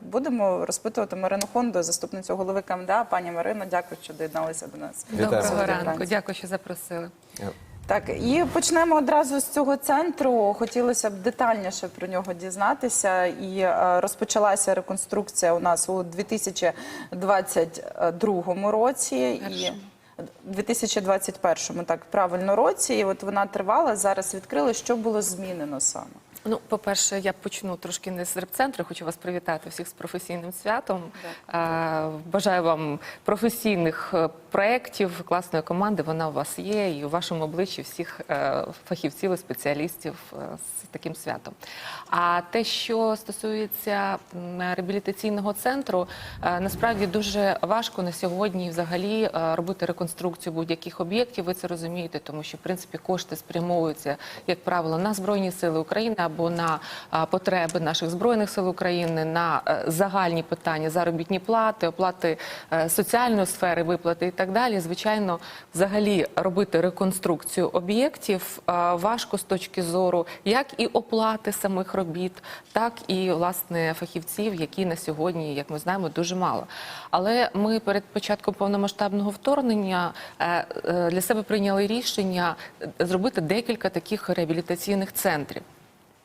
Будемо розпитувати Марину Хонду, заступницю голови КМДА. Пані Марино, дякую, що доєдналися до нас. Доброго ранку. Дякую, що запросили. Так, і почнемо одразу з цього центру. Хотілося б детальніше про нього дізнатися. І е, розпочалася реконструкція у нас у 2022 році. І 2021, так правильно році, і от вона тривала. Зараз відкрили, що було змінено саме. Ну, по-перше, я почну трошки не з репцентру. Хочу вас привітати всіх з професійним святом. Бажаю вам професійних е, проєктів, класної команди. Вона у вас є, і у вашому обличчі всіх е, фахівців і спеціалістів е, з таким святом. А те, що стосується реабілітаційного центру, насправді дуже важко на сьогодні взагалі робити реконструкцію будь-яких об'єктів. Ви це розумієте, тому що в принципі кошти спрямовуються, як правило, на збройні сили України або на потреби наших збройних сил України, на е, загальні питання заробітні плати, оплати е, соціальної сфери, виплати і так далі. Звичайно, взагалі робити реконструкцію об'єктів е, важко з точки зору як і оплати самих робіт, так і власне фахівців, які на сьогодні, як ми знаємо, дуже мало. Але ми перед початком повномасштабного вторгнення для себе прийняли рішення зробити декілька таких реабілітаційних центрів.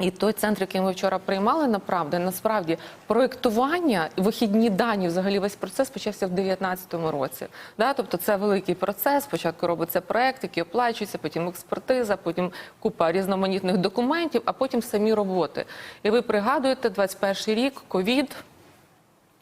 І той центр, який ми вчора приймали, направди, насправді проєктування, вихідні дані, взагалі весь процес почався в 2019 році. Да? Тобто це великий процес. Спочатку робиться проєкт, який оплачується, потім експертиза, потім купа різноманітних документів, а потім самі роботи. І ви пригадуєте, 21 рік, ковід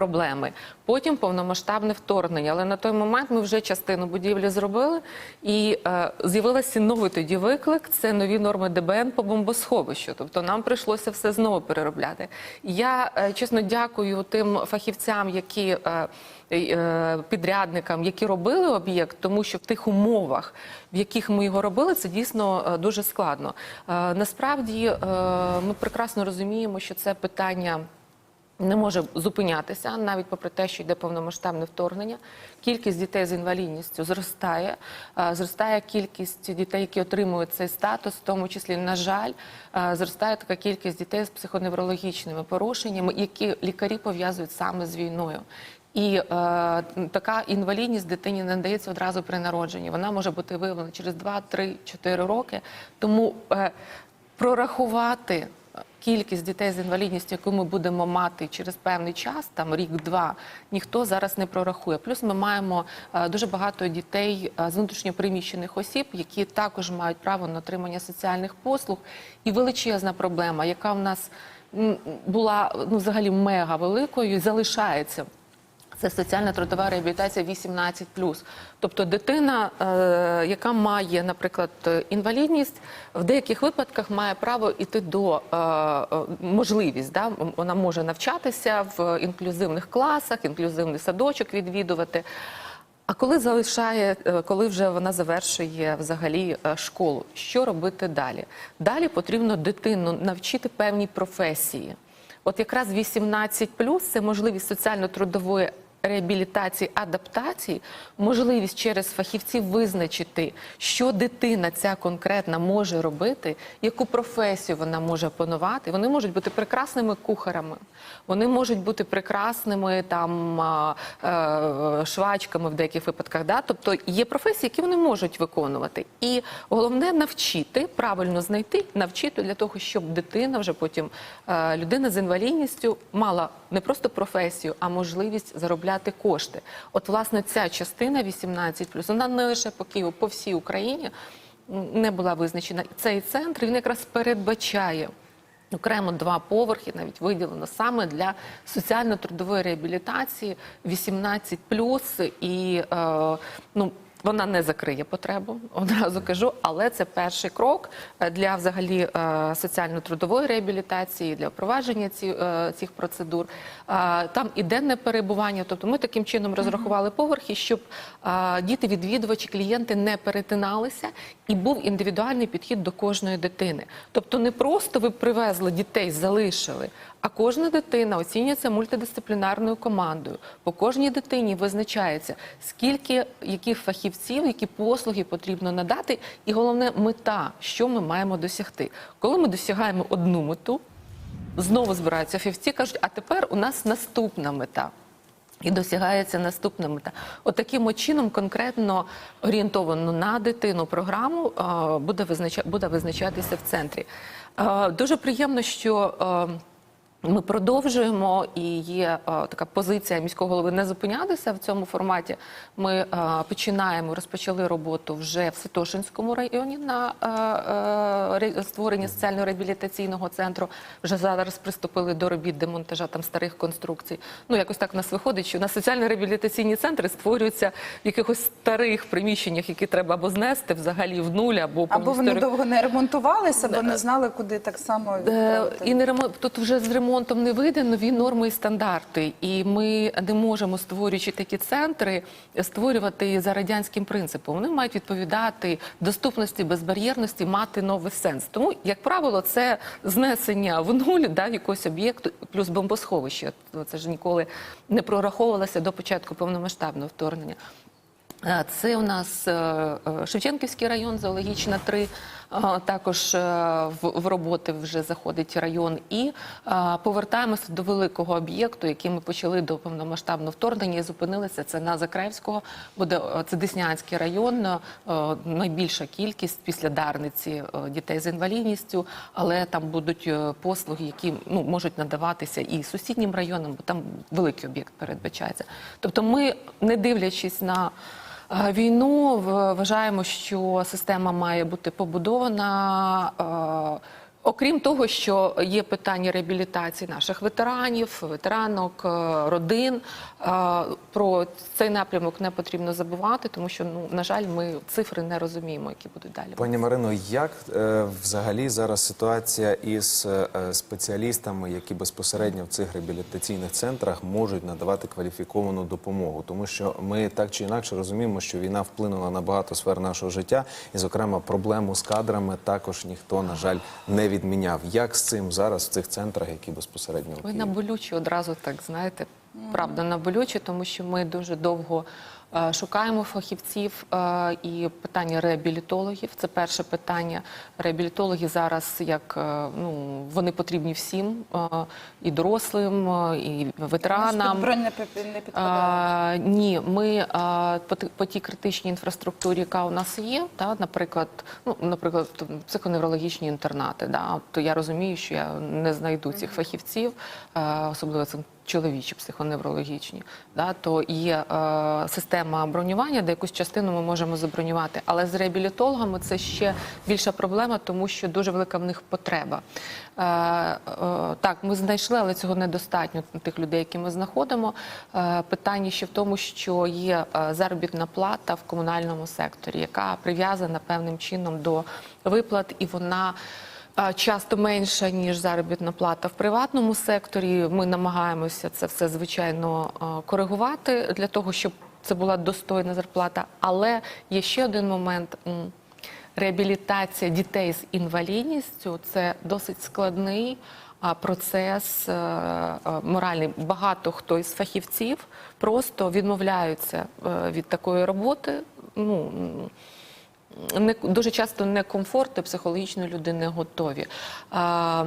проблеми. Потім повномасштабне вторгнення. Але на той момент ми вже частину будівлі зробили, і е, з'явився новий тоді виклик. Це нові норми ДБН по бомбосховищу. Тобто нам прийшлося все знову переробляти. Я е, чесно дякую тим фахівцям, які. Е, е, Підрядникам, які робили об'єкт, тому що в тих умовах, в яких ми його робили, це дійсно е, дуже складно. Е, Насправді ми прекрасно розуміємо, що це питання не може зупинятися, навіть попри те, що йде повномасштабне вторгнення. Кількість дітей з інвалідністю зростає. Е, Зростає кількість дітей, які отримують цей статус, в тому числі, на жаль, е, зростає така кількість дітей з психоневрологічними порушеннями, які лікарі пов'язують саме з війною. І е, така інвалідність дитині не надається одразу при народженні. Вона може бути виявлена через 2, 3, 4 роки. Тому е, прорахувати кількість дітей з інвалідністю, яку ми будемо мати через певний час, там рік-два, ніхто зараз не прорахує. Плюс ми маємо е, дуже багато дітей е, з внутрішньопереміщених осіб, які також мають право на отримання соціальних послуг. І величезна проблема, яка в нас була ну, взагалі мега великою залишається. Це соціальна трудова реабілітація 18+. Тобто дитина, е, яка має, наприклад, інвалідність, в деяких випадках має право йти до е, е, можливість. Да? Вона може навчатися в інклюзивних класах, інклюзивний садочок відвідувати. А коли залишає, коли вже вона завершує взагалі школу, що робити далі? Далі потрібно дитину навчити певній професії. От якраз 18 це можливість соціально-трудової реабілітації, адаптації, можливість через фахівців визначити, що дитина ця конкретна може робити, яку професію вона може опанувати. Вони можуть бути прекрасними кухарами, вони можуть бути прекрасними там е, швачками в деяких випадках. Да? Тобто є професії, які вони можуть виконувати. І головне навчити, правильно знайти, навчити для того, щоб дитина вже потім е, людина з інвалідністю мала не просто професію, а можливість заробляти кошти. От, власне, ця частина 18+, вона не лише по Києву, по всій Україні не була визначена. Цей центр він якраз передбачає. Окремо два поверхи навіть виділено саме для соціально-трудової реабілітації 18 і е, ну. Вона не закриє потребу, одразу кажу, але це перший крок е, для взагалі е, соціально-трудової реабілітації, для впровадження ці, е, цих процедур. Там і денне перебування. Тобто ми таким чином розрахували поверхи, щоб е, діти-відвідувачі, клієнти не перетиналися, і був індивідуальний підхід до кожної дитини. Тобто, не просто ви привезли дітей, залишили. А кожна дитина оцінюється мультидисциплінарною командою. По кожній дитині визначається, скільки яких фахівців, які послуги потрібно надати, і головне мета, що ми маємо досягти. Коли ми досягаємо одну мету, знову збираються фахівці, кажуть, а тепер у нас наступна мета. І досягається наступна мета. От таким чином, конкретно орієнтовану на дитину програму буде, визнача... буде визначатися в центрі. Дуже приємно, що ми продовжуємо і є е, така позиція міського голови не зупинятися в цьому форматі. Ми е, починаємо, розпочали роботу вже в Святошинському районі на е, е, ре- створенні соціально-реабілітаційного центру. Вже зараз приступили до робіт демонтажа там старих конструкцій. Ну якось так в нас виходить, що на соціально-реабілітаційні центри створюються в якихось старих приміщеннях, які треба або знести взагалі в нуль, або Або вони довго не ремонтувалися, бо не знали, куди так само відправити. І не ремонт тут вже з ремонтом не вийде нові норми і стандарти. І ми не можемо, створюючи такі центри, створювати за радянським принципом. Вони мають відповідати доступності, безбар'єрності, мати новий сенс. Тому, як правило, це знесення в нуль да, якогось об'єкту плюс бомбосховище. Це ж ніколи не прораховувалося до початку повномасштабного вторгнення. Е, Це у нас е, е, Шевченківський район, зоологічна 3, е, також в, роботи вже заходить район. І повертаємося до великого об'єкту, який ми почали до повномасштабного вторгнення і зупинилися. Це на Закраївського, буде це Деснянський район, найбільша кількість після Дарниці дітей з інвалідністю, але там будуть послуги, які ну, можуть надаватися і сусіднім районам, бо там великий об'єкт передбачається. Тобто ми, не дивлячись на Війну вважаємо, що система має бути побудована. Окрім того, що є питання реабілітації наших ветеранів, ветеранок, е, родин. е, Про цей напрямок не потрібно забувати, тому що ну на жаль, ми цифри не розуміємо, які будуть далі. Пані Марино, як е, взагалі зараз ситуація із спеціалістами, які безпосередньо в цих реабілітаційних центрах можуть надавати кваліфіковану допомогу? Тому що ми так чи інакше розуміємо, що війна вплинула на багато сфер нашого життя, і, зокрема, проблему з кадрами також ніхто, на жаль, не відміняв. Як з цим зараз в цих центрах, які безпосередньо Ви на болючі одразу так знаєте, правда на болючі, тому що ми дуже довго шукаємо фахівців е, і питання реабілітологів. Це перше питання. Реабілітологи зараз як е, ну вони потрібні всім, е, і дорослим, е, і ветеранам. Бронь не підпадає. Ні, ми по, тій критичній інфраструктурі, яка у нас є, та, наприклад, ну, наприклад, психоневрологічні інтернати, да, то я розумію, що я не знайду цих фахівців, особливо це чоловічі психоневрологічні, да, то є е, система бронювання, де якусь частину ми можемо забронювати. Але з реабілітологами це ще більша проблема, тому що дуже велика в них потреба. Е, е, так, ми знайшли, але цього недостатньо тих людей, які ми знаходимо. Е, питання ще в тому, що є е, заробітна плата в комунальному секторі, яка прив'язана певним чином до виплат, і вона. Часто менша ніж заробітна плата в приватному секторі. Ми намагаємося це все звичайно коригувати для того, щоб це була достойна зарплата. Але є ще один момент. Реабілітація дітей з інвалідністю це досить складний процес е, е, моральний. Багато хто із фахівців просто відмовляються е, від такої роботи. Ну, не дуже часто некомфортно психологічно люди не готові. А,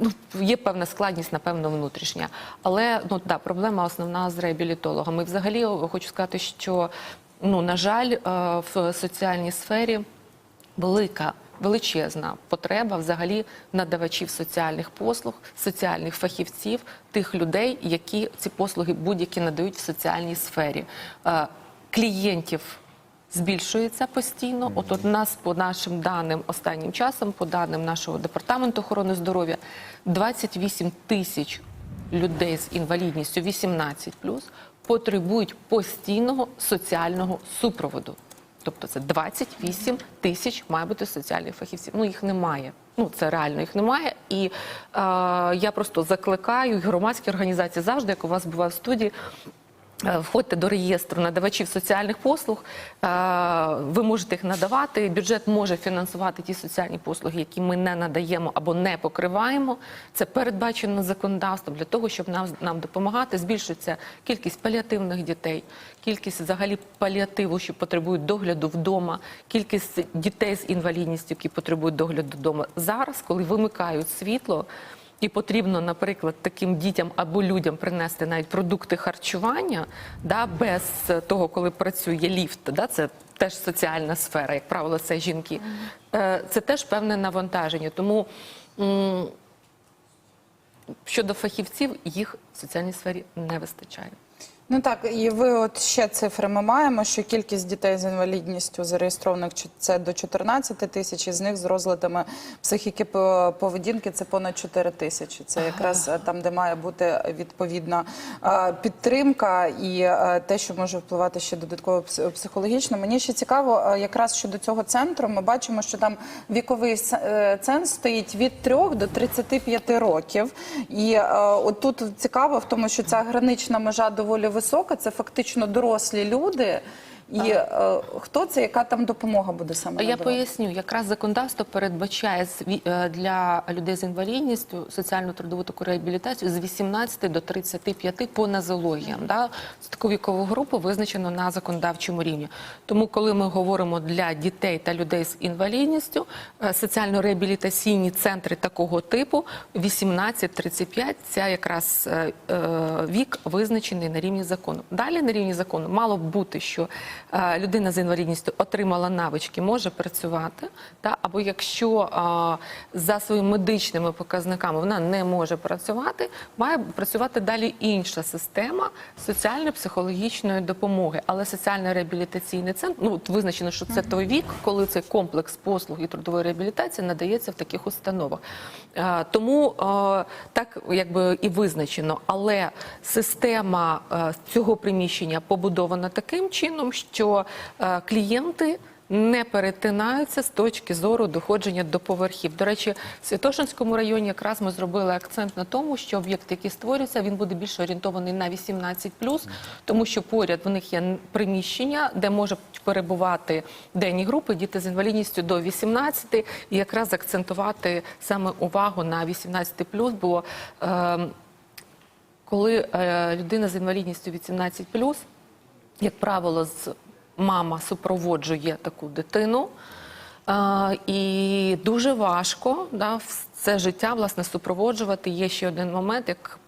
ну, є певна складність, напевно, внутрішня. Але ну да, проблема основна з реабілітологами. Взагалі хочу сказати, що ну на жаль, е, в соціальній сфері велика. Величезна потреба взагалі надавачів соціальних послуг, соціальних фахівців, тих людей, які ці послуги будь-які надають в соціальній сфері. Е, Клієнтів збільшується постійно. От у нас по нашим даним останнім часом, по даним нашого департаменту охорони здоров'я, 28 тисяч людей з інвалідністю 18 потребують постійного соціального супроводу. Тобто це 28 тисяч має бути соціальних фахівців. Ну їх немає. Ну це реально їх немає. І е, я просто закликаю і громадські організації завжди, як у вас буває в студії. Е, Входьте до реєстру надавачів соціальних послуг, е, ви можете їх надавати. Бюджет може фінансувати ті соціальні послуги, які ми не надаємо або не покриваємо. Це передбачено законодавством для того, щоб нам, нам допомагати. Збільшується кількість паліативних дітей, кількість взагалі паліативу, що потребують догляду вдома, кількість дітей з інвалідністю, які потребують догляду вдома. Зараз, коли вимикають світло. І потрібно, наприклад, таким дітям або людям принести навіть продукти харчування, да, без того, коли працює ліфт, да, це теж соціальна сфера, як правило, це жінки. Е, Це теж певне навантаження. Тому щодо фахівців, їх в соціальній сфері не вистачає. Ну так, і ви от ще цифри ми маємо, що кількість дітей з інвалідністю зареєстрованих це до 14 тисяч, із них з розладами психіки по- поведінки це понад 4 тисячі. Це якраз е, там, де має бути відповідна е, підтримка і е, те, що може впливати ще додатково психологічно. Мені ще цікаво, якраз щодо цього центру, ми бачимо, що там віковий ценз стоїть від 3 до 35 років. І е, от тут цікаво в тому, що ця гранична межа доволі висока. Це фактично дорослі люди. І е, хто це, яка там допомога буде саме? Я надавати? поясню, якраз законодавство передбачає е, для людей з інвалідністю соціальну трудову таку реабілітацію з 18 до 35 по нозологіям. Да? Таку вікову групу визначено на законодавчому рівні. Тому, коли ми говоримо для дітей та людей з інвалідністю, е, соціально-реабілітаційні центри такого типу 18-35 – це якраз е, е, вік визначений на рівні закону. Далі на рівні закону мало б бути, що людина з інвалідністю отримала навички, може працювати, та або якщо е, за своїми медичними показниками вона не може працювати, має працювати далі інша система соціально-психологічної допомоги. Але соціально-реабілітаційний центр, ну визначено, що це той вік, коли цей комплекс послуг і трудової реабілітації надається в таких установах. Е, Тому е, так якби і визначено, але система е, цього приміщення побудована таким чином, що е, клієнти. Не перетинаються з точки зору доходження до поверхів. До речі, в Святошинському районі якраз ми зробили акцент на тому, що об'єкт, який створюється, він буде більше орієнтований на 18+, тому що поряд в них є приміщення, де можуть перебувати денні групи, діти з інвалідністю до 18, і якраз акцентувати саме увагу на 18+, бо е, коли е, людина з інвалідністю 18+, як правило, мама супроводжує таку дитину. І дуже важко да, все життя власне супроводжувати. Є ще один момент, як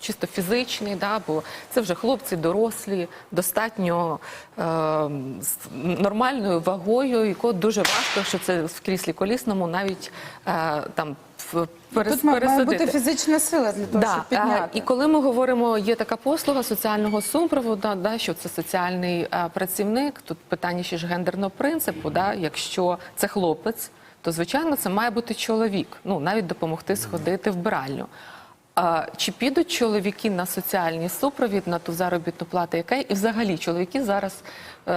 чисто фізичний, да, бо це вже хлопці дорослі, достатньо е, з нормальною вагою, якого дуже важко, що це в кріслі колісному навіть е, там перес, Тут має- бути фізична сила для того, щоб підняти. е, і коли ми говоримо, є така послуга соціального супроводу, да, що це соціальний е, працівник, тут питання ще ж гендерного принципу. Да, якщо це хлопець, то звичайно це має бути чоловік. Ну навіть допомогти сходити в биральню. А чи підуть чоловіки на соціальний супровід, на ту заробітну плату, яка і взагалі чоловіки зараз е,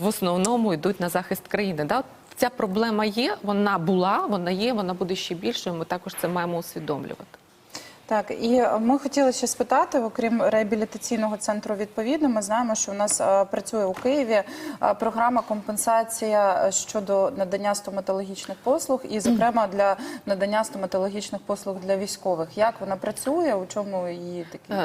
в основному йдуть на захист країни? Да? Ця проблема є, вона була, вона є, вона буде ще більшою. Ми також це маємо усвідомлювати. Так, і ми хотіли ще спитати, окрім реабілітаційного центру, відповідно, ми знаємо, що у нас е, працює у Києві е, програма компенсація щодо надання стоматологічних послуг, і, зокрема, для надання стоматологічних послуг для військових. Як вона працює? У чому її такі? Е,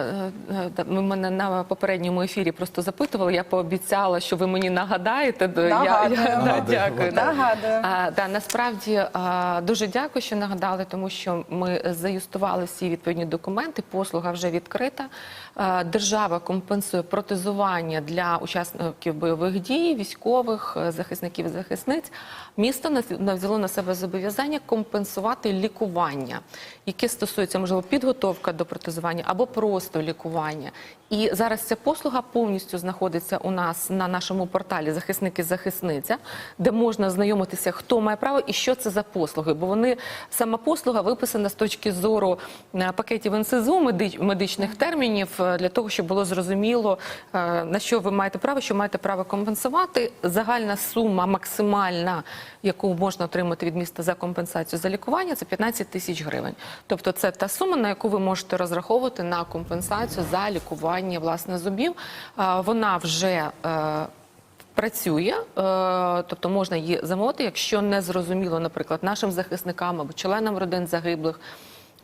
е, е, Ви мене на попередньому ефірі просто запитували. Я пообіцяла, що ви мені нагадаєте. До- Я, Нагадую. да, Нагадую. дякую. Нагадую. А, да, насправді а, дуже дякую, що нагадали, тому що ми заюстували всі відповідні документи. Послуга вже відкрита. Держава компенсує протезування для учасників бойових дій, військових, е, захисників і захисниць. Місто взяло на себе зобов'язання компенсувати лікування, яке стосується можливо підготовка до протезування або просто лікування. І зараз ця послуга повністю знаходиться у нас на нашому порталі Захисники захисниця, де можна знайомитися, хто має право і що це за послуги. Бо вони сама послуга виписана з точки зору е, пакетів НСЗУ, медич- медичних термінів, е, для того, щоб було зрозуміло е, на що ви маєте право, що маєте право компенсувати. Загальна сума максимальна, яку можна отримати від міста за компенсацію за лікування, це 15 тисяч гривень. Тобто, це та сума, на яку ви можете розраховувати на компенсацію за лікування власне зубів. Е, Вона вже Працює, тобто можна її замовити, якщо не зрозуміло, наприклад, нашим захисникам або членам родин загиблих,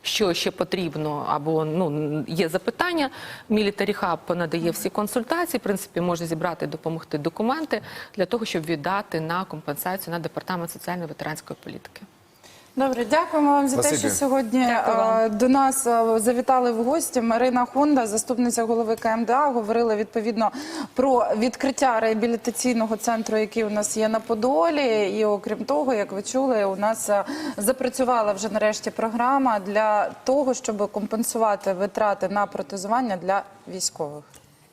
що ще потрібно, або ну є запитання. Military Hub надає всі консультації. В принципі, може зібрати, допомогти документи для того, щоб віддати на компенсацію на департамент соціальної ветеранської політики. Добре, дякуємо вам за те, що сьогодні Дякую до нас завітали в гості. Марина Хонда, заступниця голови КМДА, говорила відповідно про відкриття реабілітаційного центру, який у нас є на Подолі. І окрім того, як ви чули, у нас запрацювала вже нарешті програма для того, щоб компенсувати витрати на протезування для військових.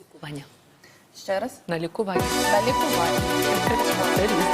Лікування. Ще раз На лікування. на лікування.